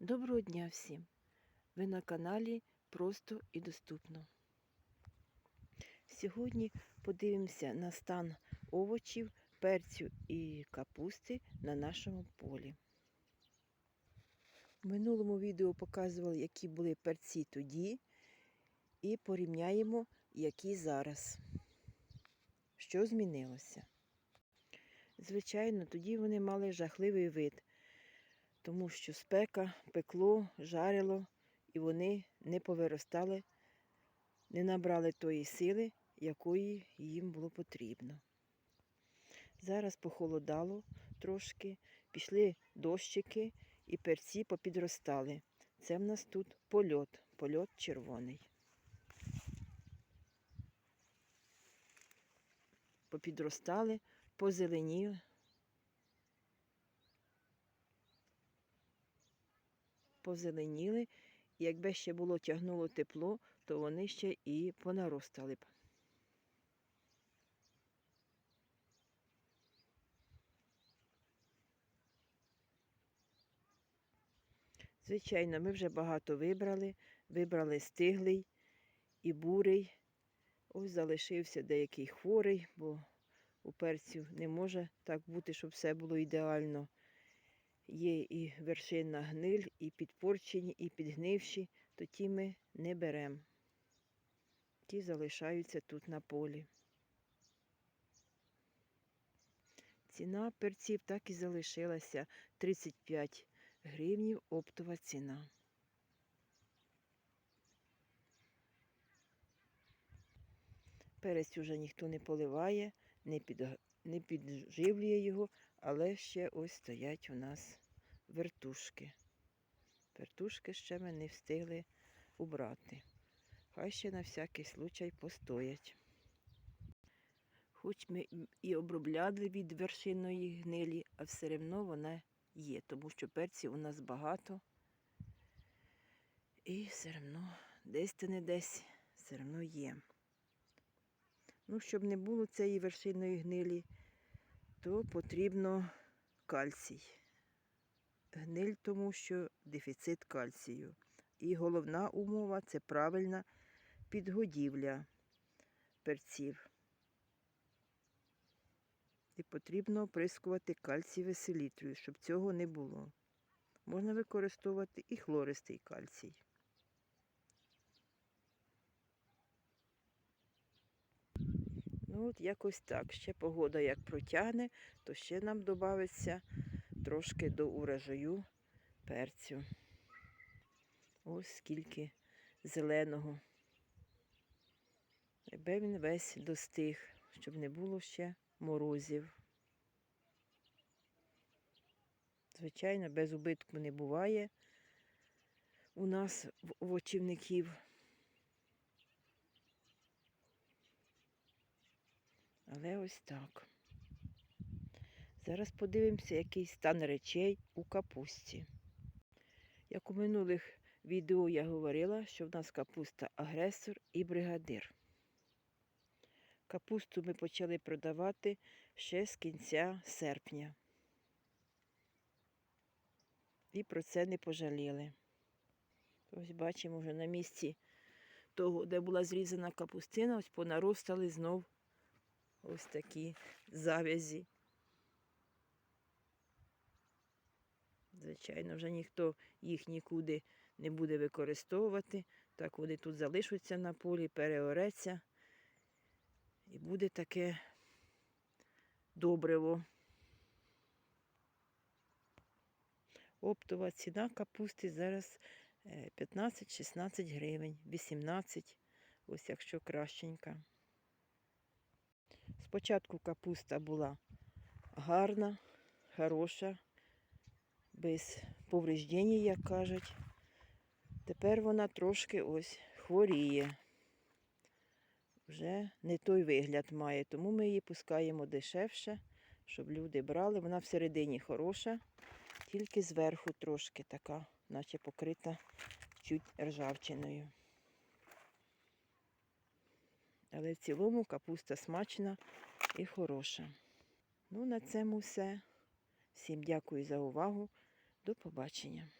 Доброго дня всім! Ви на каналі Просто і доступно. Сьогодні подивимося на стан овочів, перцю і капусти на нашому полі. В минулому відео показували, які були перці тоді, і порівняємо, які зараз. Що змінилося? Звичайно, тоді вони мали жахливий вид тому що спека пекло, жарило, і вони не повиростали, не набрали тої сили, якої їм було потрібно. Зараз похолодало трошки, пішли дощики і перці попідростали. Це в нас тут польот, польот червоний. Попідростали, позеленіли. Позеленіли, якби ще було тягнуло тепло, то вони ще і понаростали б. Звичайно, ми вже багато вибрали, вибрали стиглий і бурий. Ось залишився деякий хворий, бо у перцю не може так бути, щоб все було ідеально. Є і вершинна гниль, і підпорчені, і підгнивші, то ті ми не беремо. Ті залишаються тут на полі. Ціна перців так і залишилася 35 гривнів оптова ціна. Перець уже ніхто не поливає, не, під, не підживлює його, але ще ось стоять у нас вертушки. Вертушки ще ми не встигли убрати. Хай ще на всякий случай постоять. Хоч ми і обробляли від вершинної гнилі, а все одно вона є, тому що перців у нас багато. І все одно десь та не десь все одно є. Ну, щоб не було цієї вершинної гнилі, то потрібно кальцій. Гниль, тому що дефіцит кальцію. І головна умова це правильна підгодівля перців. І потрібно оприскувати кальцієве селітрою, щоб цього не було. Можна використовувати і хлористий кальцій. Ну от якось так. Ще погода як протягне, то ще нам додається трошки до урожаю перцю. Ось скільки зеленого. Якби він весь достиг, щоб не було ще морозів. Звичайно, без убитку не буває у нас в овочівників. Але ось так. Зараз подивимося, який стан речей у капусті. Як у минулих відео я говорила, що в нас капуста агресор і бригадир. Капусту ми почали продавати ще з кінця серпня. І про це не пожаліли. Ось бачимо вже на місці того, де була зрізана капустина, ось понаростали знов ось такі завязі. Звичайно, вже ніхто їх нікуди не буде використовувати. Так вони тут залишаться на полі, переореться. І буде таке добриво. Оптова ціна капусти зараз 15-16 гривень, 18, ось якщо кращенька. Спочатку капуста була гарна, хороша, без повреждень, як кажуть. Тепер вона трошки ось хворіє. Вже не той вигляд має, тому ми її пускаємо дешевше, щоб люди брали. Вона всередині хороша, тільки зверху трошки така, наче покрита чуть ржавчиною. Але в цілому капуста смачна і хороша. Ну, на цьому все. Всім дякую за увагу. До побачення.